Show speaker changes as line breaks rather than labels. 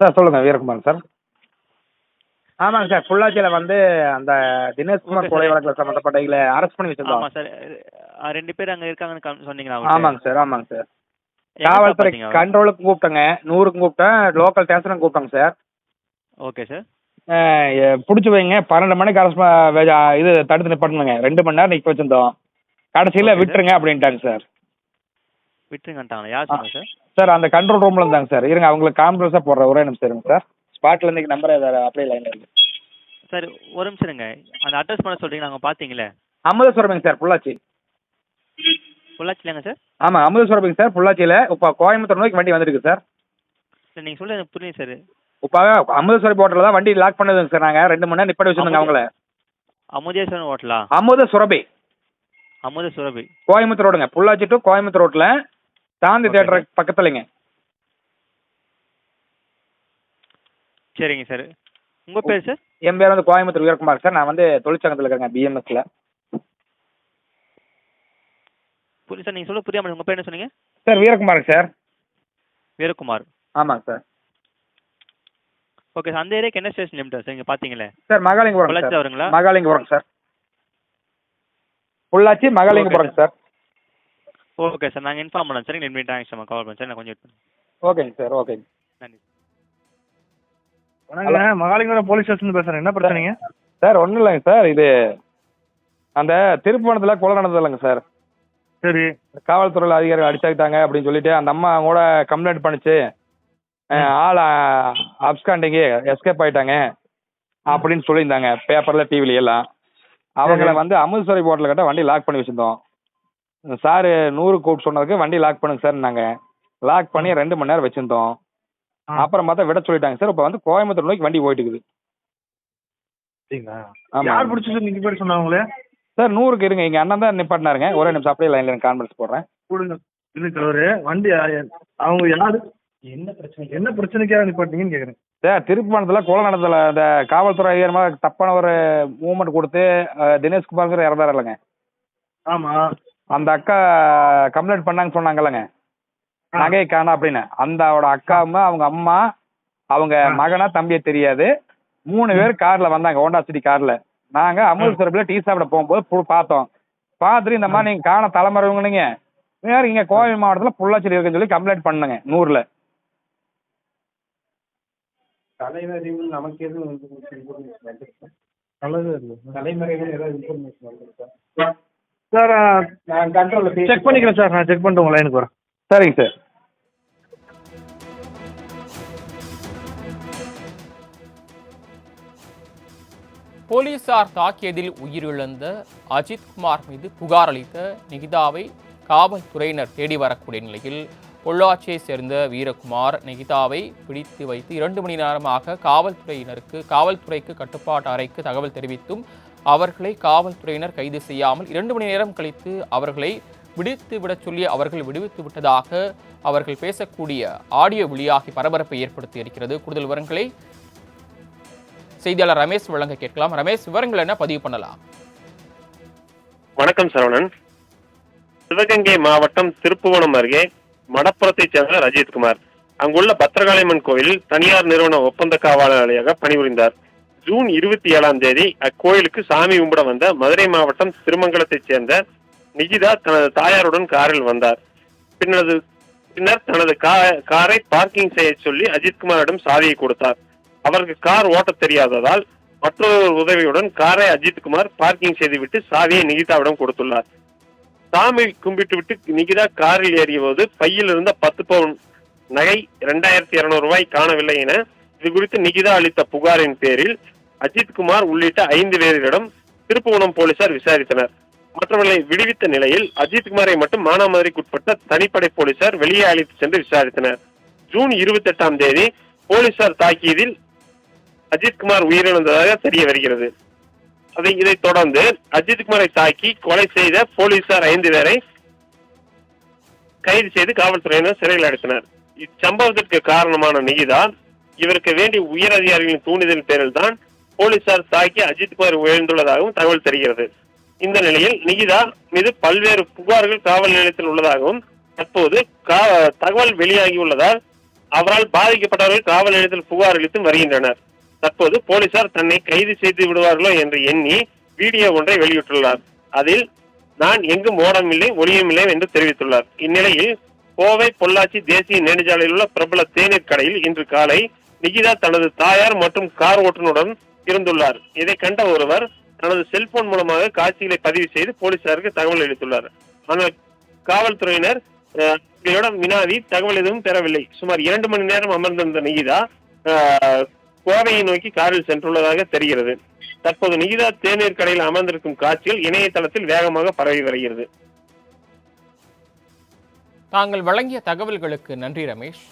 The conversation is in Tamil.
சார் சொல்லுங்கள் வீரகுமார் சார். ஆமாங்க சார் பொள்ளாச்சியில் வந்து அந்த தினேஷ்குமார் கொலை. வழக்கில் சம்மந்தப்பட்டவங்களை அரெஸ்ட் பண்ணி வச்சிருந்தோம்.
ஆமா சார் ரெண்டு பேர் அங்க இருக்காங்கன்னு சொன்னீங்களா
ஆமாங்க சார் ஆமாங்க சார். காவல்துறை
பாத்தீங்க?
கண்ட்ரோலுக்கு கூப்பிட்டேங்க நூறுக்கும் கூப்பிட்டேன் லோக்கல் ஸ்டேஷனுக்கு கூப்பிட்டேங்க சார்.
Okay sir.
பிடிச்சி வைங்க பன்னெண்டு மணிக்கு அரசு இது தடுத்து நிப்பாட்டணுங்க. ரெண்டு மணி நேரம் நிற்க வச்சிருந்தோம். கடைசியில். விட்டுருங்க அப்படின்ட்டாங்க சார்.
விட்டுருங்கன்ட்டாங்களா யார் சொன்னா சார்?
சார் அந்த கண்ட்ரோல் ரூமில் இருந்தாங்க சார். இருங்க அவங்களுக்கு கான்ஃபரன்ஸாக போடுறேன். ஒரே நிமிஷம் இருங்க சார். ஸ்பாட்டில் இருந்து நம்பர் அப்படியே லைனில் இருக்கு.
சார் ஒரு நிமிஷம் இருங்க. அந்த அட்ரஸ் பண்ண சொல்றீங்க நாங்க பாத்தீங்களே?
அமுதசுரபிங்க சார் பொள்ளாச்சி.
பொள்ளாச்சிலாங்க சார்?
ஆமாம் அமுதசுரபிங்க சார் பொள்ளாச்சியில். இப்போ கோயம்புத்தூர் நோக்கி வண்டி வந்துருக்கு சார்.
சார் நீங்க சொல்ல எனக்கு புரியுது சார்.
இப்போ அமுதசுரபி ஹோட்டலில் தான் வண்டி லாக் பண்ணதுங்க சார் நாங்கள் ரெண்டு மணி நேரம் நிப்பாட்டி வச்சிருந்தோங்க அவங்கள.
அமுதேஸ்வரன் ஹோட்டலா
அமுத சுரபி
அமுத சுரபி
கோயம்புத்தூர் ரோடுங்க. பொள்ளாச்சி டு கோயம்புத்தூர் ரோட்டில் சாந்தி
Okay,
தேட்டர் பக்கத்துலங்க.
சரிங்க சார். உங்க பேர் சார்?
என் பேர் வந்து கோயம்புத்தூர் வீரகுமார் சார். நான் வந்து தொழிற்சங்கத்தில் இருக்கேங்க பிஎம்எஸ்ல
புரி சார். நீங்க சொல்ல புரியாம உங்க பேர் என்ன சொன்னீங்க?
Sir Veerakumar sir.
வீரகுமார்.
ஆமாங்க சார்.
Okay sir. அந்த ஏரியாக்கு என்ன ஸ்டேஷன் லிமிட் சார்? இங்க பாத்தீங்களே.
சார் மகாலிங்கபுரம்
வருங்களா
Mahalingapuram sir. Pollachi Mahalingapuram sir.
Okay sir நாங்க இன்ஃபார்ம் பண்ணோம் சார். ரெண்டு மினிட் ஆகிடுச்சு கால் பண்ணேன் சார். நான் கொஞ்சம்.
ஓகேங்க சார் ஓகேங்க
நன்றி
வணக்கம் மகாலிங்கபுரம் போலீஸ் ஸ்டேஷன் பேசுறேன். என்ன பிரச்சனைங்க?
சார் ஒன்றும் இல்லைங்க சார் இது அந்த திருப்பணத்தில் கொலை நடந்தது இல்லைங்க சார்.
சரி
காவல்துறையில் அதிகாரிகள் அடிச்சாக்கிட்டாங்க அப்படின்னு சொல்லிட்டு அந்த அம்மா கூட கம்ப்ளைண்ட் பண்ணிச்சு. ஆள் அப்ஸ்காண்டிங்கு எஸ்கேப் ஆயிட்டாங்க அப்படின்னு சொல்லியிருந்தாங்க. பேப்பரில் டிவில எல்லாம். அவங்கள வந்து அமிர்தசரி போட்டில் கிட்ட வண்டி லாக் பண்ணி வச்சிருந்தோம். சார் நூறு கூப்பிட்டு சொன்னதுக்கு வண்டி லாக் பண்ணுங்க சார் நாங்கள் லாக் பண்ணி ரெண்டு மணி நேரம் வச்சிருந்தோம். அப்புறம் பார்த்தா விட சொல்லிட்டாங்க சார். இப்போ வந்து கோயம்புத்தூர் நோக்கி வண்டி போயிட்டு இருக்குது
சரிங்களா
ஆமா.
யார் பிடிச்சி சார் நீங்க பேர் சொன்னாங்களே
சார் நூறுக்கு இருங்க. இங்கே அண்ணன் தான் நிப்பாட்டினாருங்க. ஒரே நிமிஷம் அப்படியே லைனில் கான்ஃபரன்ஸ் போடுறேன்.
கொடுங்க. இல்லை தலைவரு வண்டி அவங்க யாரு? என்ன பிரச்சனை? என்ன பிரச்சனைக்காக நிப்பாட்டீங்கன்னு கேக்குறேன்.
சார் திருப்பணத்தில் கொலை நடந்ததில்ல இந்த காவல்துறை அதிகாரி மேல தப்பான ஒரு மூவ்மெண்ட் கொடுத்து அஹ், தினேஷ்குமார்ங்கிற இறந்தாரு இல்லைங்க.
ஆமா.
அந்த அக்கா கம்ப்ளைண்ட் பண்ணாங்க சொன்னாங்கல்லங்க. நகையை காணோம் அப்படின்னு. அந்த அவட அக்காவும் அவங்க அம்மா அவங்க. மகனா தம்பியை தெரியாது. மூணு பேர் கார்ல வந்தாங்க ஹோண்டா சிட்டி கார்ல. நாங்க அமிர்தசரப்பில் டீ சாப்பிட போகும்போது பார்த்தோம். பார்த்துட்டு இந்த மாதிரி நீங்க காண தலைமறைவங்க வேற இங்க கோவை மாவட்டத்தில் பொள்ளாச்சியில் இருக்குன்னு சொல்லி கம்ப்ளைண்ட் பண்ணுங்க நூறுல. தலைமறைவு நமக்கு எதுவும்
நல்லது இல்லை
தலைமறைவு ஏதாவது இன்ஃபர்மேஷன்
சார்
நான் கண்ட்ரோலில்
செக் பண்ணிக்கிறேன் சார். நான் செக் பண்ணிட்டு உங்க லைனுக்கு வரேன்.
சரிங்க சார்.
போலீசார் தாக்கியதில் உயிரிழந்த அஜித் குமார் மீது புகார் அளித்த நிகிதாவை காவல்துறையினர் தேடி வரக்கூடிய நிலையில் பொள்ளாச்சியை சேர்ந்த வீரகுமார் நிகிதாவை பிடித்து வைத்து இரண்டு மணி நேரமாக காவல்துறையினருக்கு காவல்துறைக்கு கட்டுப்பாட்டு அறைக்கு தகவல் தெரிவித்தும் அவர்களை காவல்துறையினர் கைது செய்யாமல் இரண்டு மணி நேரம் கழித்து அவர்களை விடுத்து விடச் சொல்லி அவர்கள் விடுவித்து விட்டதாக அவர்கள் பேசக்கூடிய ஆடியோ வெளியாகி பரபரப்பை ஏற்படுத்தி இருக்கிறது. கூடுதல் விவரங்களை செய்தியாளர் ரமேஷ் வழங்க கேட்கலாம். ரமேஷ் விவரங்கள் என்ன? பதிவு பண்ணலாம்.
வணக்கம் சரவணன். சிவகங்கை மாவட்டம் திருப்புவனம் அருகே மடப்புறத்தைச் சேர்ந்த ரஜித்குமார் அங்குள்ள பத்திரகாளியம்மன் கோயிலில் தனியார் நிறுவன ஒப்பந்த காவலாளியாக பணிபுரிந்தார். ஜூன் இருபத்தி ஏழாம் தேதி அக்கோயிலுக்கு சாமி கும்பிட வந்த மதுரை மாவட்டம் திருமங்கலத்தைச் சேர்ந்த நிகிதா தனது தாயாருடன் காரில் வந்தார். பின்னது பின்னர் தனது கா- காரை பார்க்கிங் செய்ய சொல்லி அஜித்குமாரிடம் சாவியை கொடுத்தார். அவருக்கு கார் ஓட்டத் தெரியாததால் மற்றொரு உதவியுடன் காரை அஜித்குமார் பார்க்கிங் செய்துவிட்டு சாவியை நிகிதாவிடம் கொடுத்துள்ளார். சாமி கும்பிட்டு விட்டு நிகிதா காரில் ஏறிய போது பையில் இருந்த பத்து பவுன் நகை இரண்டாயிரத்தி இருநூறு ரூபாய் காணவில்லை என இது குறித்து நிகிதா அளித்த புகாரின் பேரில் அஜித்குமார் உள்ளிட்ட ஐந்து பேரிடம் திருப்புவனம் போலீசார் விசாரித்தனர். மற்றவர்களை விடுவித்த நிலையில் அஜித்குமாரை மட்டும் மானாமதுரைக்குட்பட்ட தனிப்படை போலீசார் வெளியே அழைத்து சென்று விசாரித்தனர். ஜூன் இருபத்தி எட்டாம் தேதி போலீசார் தாக்கியதில் அஜித்குமார் உயிரிழந்ததாக தெரிய வருகிறது. அதை இதைத் தொடர்ந்து அஜித்குமாரை தாக்கி கொலை செய்த போலீசார் ஐந்து பேரை கைது செய்து காவல்துறையினர் சிறையில் அடைத்தனர். இச்சம்பவத்திற்கு காரணமான நிகிதா இவருக்கு வேண்டிய உயர் அதிகாரிகளின் தூண்டுதல் பேரில் தான் போலீசார் தாக்கி அஜித்குமார் உயர்ந்துள்ளதாகவும் தகவல் தெரிகிறது. இந்த நிலையில் நிகிதா மீது பல்வேறு புகார்கள் காவல் நிலையத்தில் உள்ளதாகவும் தற்போது தகவல் வெளியாகியுள்ளதால் அவரால் பாதிக்கப்பட்டவர்கள் காவல் நிலையத்தில் புகார் அளித்தும் வருகின்றனர். தற்போது போலீசார் தன்னை கைது செய்து விடுவார்களோ என்று எண்ணி வீடியோ ஒன்றை வெளியிட்டுள்ளார். அதில் நான் எங்கும் ஓடமில்லை ஒளியுமில்லை என்று தெரிவித்துள்ளார். இந்நிலையில் கோவை பொள்ளாச்சி தேசிய நெடுஞ்சாலையில் உள்ள பிரபல தேநீர் கடையில் இன்று காலை நிகிதா தனது தாயார் மற்றும் கார் ஓட்டுநருடன் இருந்துள்ளார். இதை கண்ட ஒருவர் தனது செல்போன் மூலமாக காட்சிகளை பதிவு செய்து போலீசாருக்கு தகவல் அளித்துள்ளார். ஆனால் காவல்துறையினர் வினாவி தகவல் எதுவும் பெறவில்லை. சுமார் இரண்டு மணி நேரம் அமர்ந்திருந்த நிகிதா கோவையை நோக்கி காரில் சென்றுள்ளதாக தெரிகிறது. தற்போது நிகிதா தேநீர் கடையில் அமர்ந்திருக்கும் காட்சிகள் இணையதளத்தில் வேகமாக பரவி வருகிறது.
தாங்கள் வழங்கிய தகவல்களுக்கு நன்றி ரமேஷ்.